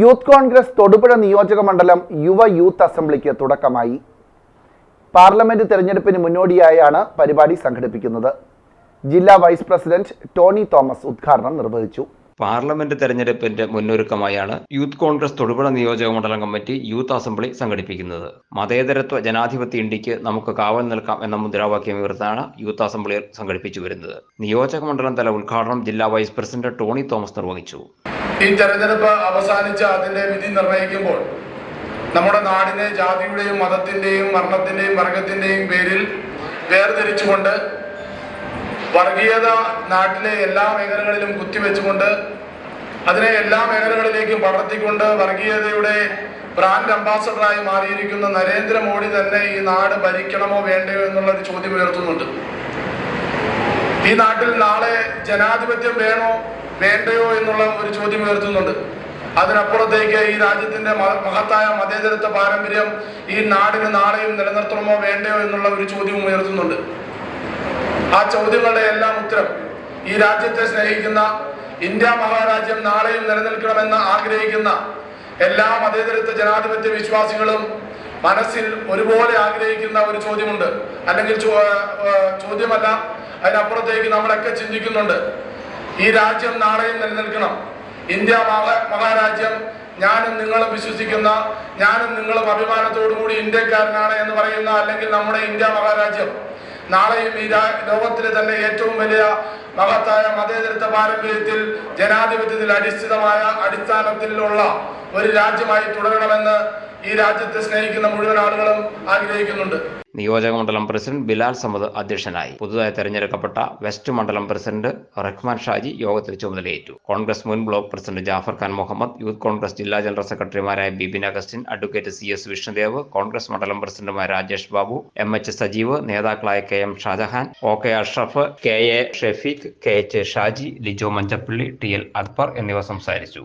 Youth Congress Thodupuzha നിയോജക മണ്ഡലം യുവ യൂത്ത് അസംബ്ലിക്ക് തുടക്കമായി. പാർലമെന്റ് തെരഞ്ഞെടുപ്പിന് മുന്നോടിയായാണ് പരിപാടി സംഘടിപ്പിക്കുന്നത്. ജില്ലാ വൈസ് പ്രസിഡന്റ് ടോണി തോമസ് ഉദ്ഘാടനം നിർവഹിച്ചു. പാർലമെന്റ് തെരഞ്ഞെടുപ്പിന്റെ മുന്നൊരുക്കമായാണ് യൂത്ത് കോൺഗ്രസ് തൊടുപുഴ നിയോജക മണ്ഡലം കമ്മിറ്റി യൂത്ത് അസംബ്ലി സംഘടിപ്പിക്കുന്നത്. മതേതരത്വ ജനാധിപത്യ ഇന്ത്യയ്ക്ക് നമുക്ക് കാവൽ നിൽക്കാം എന്ന മുദ്രാവാക്യം ഉയർത്താണ് യൂത്ത് അസംബ്ലി സംഘടിപ്പിച്ചു വരുന്നത്. നിയോജക മണ്ഡലം തല ഉദ്ഘാടനം ജില്ലാ വൈസ് പ്രസിഡന്റ് ടോണി തോമസ് നിർവഹിച്ചു. ഈ തെരഞ്ഞെടുപ്പ് അവസാനിച്ച് അതിന്റെ വിധി നിർണയിക്കുമ്പോൾ നമ്മുടെ നാടിനെ ജാതിയുടെയും മതത്തിന്റെയും വർണത്തിന്റെയും വർഗത്തിന്റെയും പേരിൽ വേർതിരിച്ചുകൊണ്ട് വർഗീയത നാട്ടിലെ എല്ലാ മേഖലകളിലും കുത്തിവെച്ചുകൊണ്ട് അതിനെ എല്ലാ മേഖലകളിലേക്കും പടർത്തിക്കൊണ്ട് വർഗീയതയുടെ ബ്രാൻഡ് അംബാസഡറായി മാറിയിരിക്കുന്ന നരേന്ദ്രമോദി തന്നെ ഈ നാട് ഭരിക്കണമോ വേണ്ടയോ എന്നുള്ള ഒരു ചോദ്യം ഉയർത്തുന്നുണ്ട്. ഈ നാട്ടിൽ നാളെ ജനാധിപത്യം വേണോ വേണ്ടയോ എന്നുള്ള ഒരു ചോദ്യം ഉയർത്തുന്നുണ്ട്. അതിനപ്പുറത്തേക്ക് ഈ രാജ്യത്തിന്റെ മഹത്തായ മതേതരത്വ പാരമ്പര്യം ഈ നാടിന് നാളെയും നിലനിർത്തണമോ വേണ്ടയോ എന്നുള്ള ഒരു ചോദ്യവും ഉയർത്തുന്നുണ്ട്. ആ ചോദ്യങ്ങളുടെ എല്ലാം ഉത്തരം ഈ രാജ്യത്തെ സ്നേഹിക്കുന്ന ഇന്ത്യ മഹാരാജ്യം നാളെയും നിലനിൽക്കണമെന്ന് ആഗ്രഹിക്കുന്ന എല്ലാ മതേതരത്വ ജനാധിപത്യ വിശ്വാസികളും മനസ്സിൽ ഒരുപോലെ ആഗ്രഹിക്കുന്ന ഒരു ചോദ്യമുണ്ട്. അല്ലെങ്കിൽ ചോദ്യമല്ല അതിനപ്പുറത്തേക്ക് നമ്മളൊക്കെ ചിന്തിക്കുന്നുണ്ട്. ഈ രാജ്യം നാളെയും നിലനിൽക്കണം. ഇന്ത്യ മഹാരാജ്യം ഞാനും നിങ്ങളും വിശ്വസിക്കുന്ന ഞാനും നിങ്ങളും അഭിമാനത്തോടു കൂടി ഇന്ത്യക്കാരനാണ് എന്ന് പറയുന്ന അല്ലെങ്കിൽ നമ്മുടെ ഇന്ത്യ മഹാരാജ്യം. നാളെയും ഈ ലോകത്തിലെ തന്നെ ഏറ്റവും വലിയ മഹത്തായ മതേതരത്വ പാരമ്പര്യത്തിൽ ജനാധിപത്യത്തിൽ അടിസ്ഥിതമായ അടിസ്ഥാനത്തിലുള്ള ഒരു രാജ്യമായി തുടരണമെന്ന് ഈ രാജ്യത്തെ സ്നേഹിക്കുന്ന മുഴുവൻ ആളുകളും ആഗ്രഹിക്കുന്നുണ്ട്. നിയോജക മണ്ഡലം പ്രസിഡന്റ് ബിലാൽ സമദ് അധ്യക്ഷനായി പുതുതായി തെരഞ്ഞെടുക്കപ്പെട്ട വെസ്റ്റ് മണ്ഡലം പ്രസിഡന്റ് റഹ്മാൻ ഷാജി യോഗത്തിൽ ചുമതലയേറ്റു. കോൺഗ്രസ് മുൻ block president Jafar Khan Muhammad youth Congress ജില്ലാ ജനറൽ സെക്രട്ടറിമാരായ Bibin Augustine advocate C S Vishnudev Congress മണ്ഡലം പ്രസിഡന്റുമായ രാജേഷ് ബാബു എം എച്ച് സജീവ് നേതാക്കളായ K M Shajahan O K Ashraf K A Shefeeq K H Shaji Lijo Manjappally T L Akbar എന്നിവർ സംസാരിച്ചു.